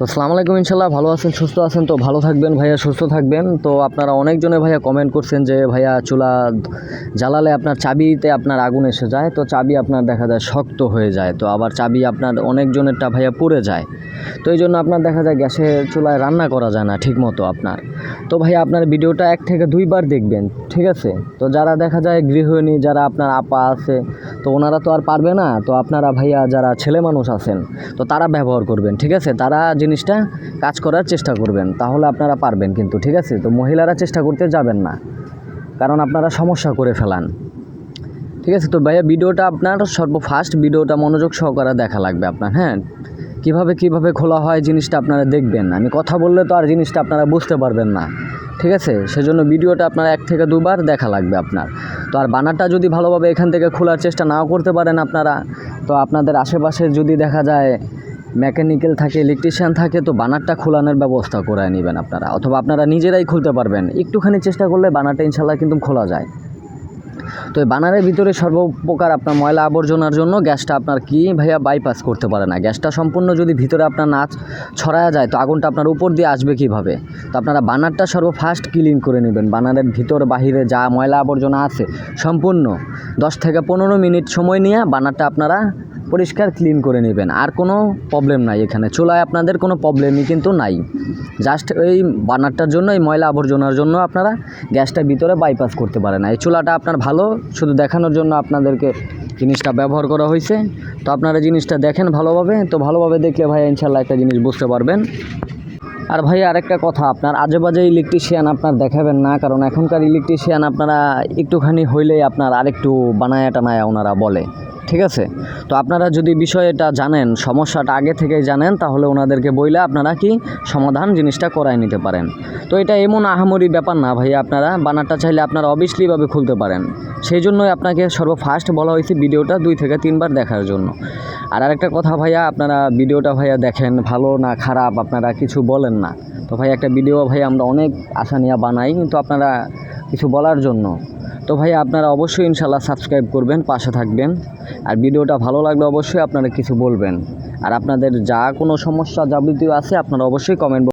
তো আসসালামু আলাইকুম ইনশাল্লাহ ভালো আছেন, সুস্থ আছেন? তো ভালো থাকবেন, ভাইয়া সুস্থ থাকবেন। তো আপনারা অনেকজনে ভাইয়া কমেন্ট করছেন যে ভাইয়া চুলা জ্বালালে আপনার চাবিতে আপনার আগুন এসে যায়, তো চাবি আপনার দেখা যায় শক্ত হয়ে যায়, তো আবার চাবি আপনার অনেকজনেরটা ভাইয়া পুড়ে যায়। তো এই জন্য আপনার দেখা যায় গ্যাসের চুলায় রান্না করা যায় না ঠিক মতো আপনার। তো ভাইয়া আপনার ভিডিওটা এক থেকে দুইবার দেখবেন। ঠিক আছে? তো যারা দেখা যায় গৃহিণী যারা আপনার আপা আছে, তো ওনারা তো আর পারবে না। তো আপনারা ভাইয়া যারা ছেলে মানুষ আছেন, তো তারা ব্যবহার করবেন, ঠিক আছে? তারা জিনিসটা কাজ করার চেষ্টা করবেন, তাহলে আপনারা পারবেন কিন্তু, ঠিক আছে? তো মহিলারা চেষ্টা করতে যাবেন না, কারণ আপনারা সমস্যা করে ফেলান। ঠিক আছে? তো ভাইয়া, ভিডিওটা আপনার সর্বফার্স্ট ভিডিওটা মনোযোগ সহকারে দেখা লাগবে আপনার হ্যাঁ? কীভাবে কীভাবে খোলা হয় জিনিসটা আপনারা দেখবেন। আমি কথা বললে তো আর জিনিসটা আপনারা বুঝতে পারবেন না। ঠিক আছে? সেজন্য ভিডিওটা আপনার এক থেকে দুবার দেখা লাগবে আপনার। তো আর বানারটা যদি ভালোভাবে এখান থেকে খোলার চেষ্টা নাও করতে পারেন আপনারা, তো আপনাদের আশেপাশে যদি দেখা যায় মেকানিক্যাল থাকে, ইলেকট্রিশিয়ান থাকে, তো বানারটা খোলানোর ব্যবস্থা করে নেবেন আপনারা। অথবা আপনারা নিজেরাই খুলতে পারবেন। একটুখানি চেষ্টা করলে বানারটা ইনশাল্লাহ কিন্তু খোলা যায়। তো বানারের ভিতরে সর্বপ্রকার আপনার ময়লা আবর্জনার জন্য গ্যাসটা আপনার কি ভাইয়া বাইপাস করতে পারে না? গ্যাসটা সম্পূর্ণ যদি ভিতরে আপনার নাচ ছড়ায়া যায়, তো আগুনটা আপনার উপর দিয়ে আসবে কীভাবে? তো আপনারা বানারটা সর্বফার্স্ট ক্লিন করে নেবেন। বানারের ভিতর, বাহিরে যা ময়লা আবর্জনা আছে, সম্পূর্ণ দশ থেকে পনেরো মিনিট সময় নিয়ে বানারটা আপনারা পরিষ্কার ক্লিন করে নেবেন। আর কোনো প্রবলেম নাই এখানে। চুলায় আপনাদের কোনো প্রবলেমই কিন্তু নাই। জাস্ট এই বানারটার জন্য, এই ময়লা আবর্জনার জন্য আপনারা গ্যাসটা ভিতরে বাইপাস করতে পারেন। এই চুলাটা আপনার ভালো, শুধু দেখানোর জন্য আপনাদেরকে জিনিসটা ব্যবহার করা হয়েছে। তো আপনারা জিনিসটা দেখেন ভালোভাবে। তো ভালোভাবে দেখলে ভাই ইনশাল্লাহ একটা জিনিস বুঝতে পারবেন। আর ভাই আরেকটা কথা, আপনার আজে বাজে ইলেকট্রিশিয়ান আপনার দেখাবেন না, কারণ এখনকার ইলেকট্রিশিয়ান আপনারা একটুখানি হইলেই আপনার আরেকটু বানায়া টানায়া ওনারা বলে। ঠিক আছে? তো আপনারা যদি বিষয়টা জানেন, সমস্যাটা আগে থেকেই জানেন, তাহলে ওনাদেরকে বইলে আপনারা কি সমাধান জিনিসটা করায় নিতে পারেন। তো এটা এমন আহামরি ব্যাপার না ভাই আপনারা, বানারটা চাইলে আপনারা অবভিয়াসলিভাবে খুলতে পারেন। সেই জন্যই আপনাকে সর্বফার্স্ট বলা হয়েছে ভিডিওটা দুই থেকে তিনবার দেখার জন্য। আর আরেকটা কথা ভাইয়া, আপনারা ভিডিওটা ভাইয়া দেখেন, ভালো না খারাপ আপনারা কিছু বলেন না। তো ভাই একটা ভিডিও ভাই আমরা অনেক আশা নিয়ে বানাই, কিন্তু আপনারা কিছু বলার জন্য তো ভাই আপনারা অবশ্যই ইনশাল্লাহ সাবস্ক্রাইব করবেন, পাশে থাকবেন। আর ভিডিওটা ভালো লাগলে অবশ্যই আপনারা কিছু বলবেন। আর আপনাদের যা কোনো সমস্যা যাবতীয় আছে, আপনারা অবশ্যই কমেন্ট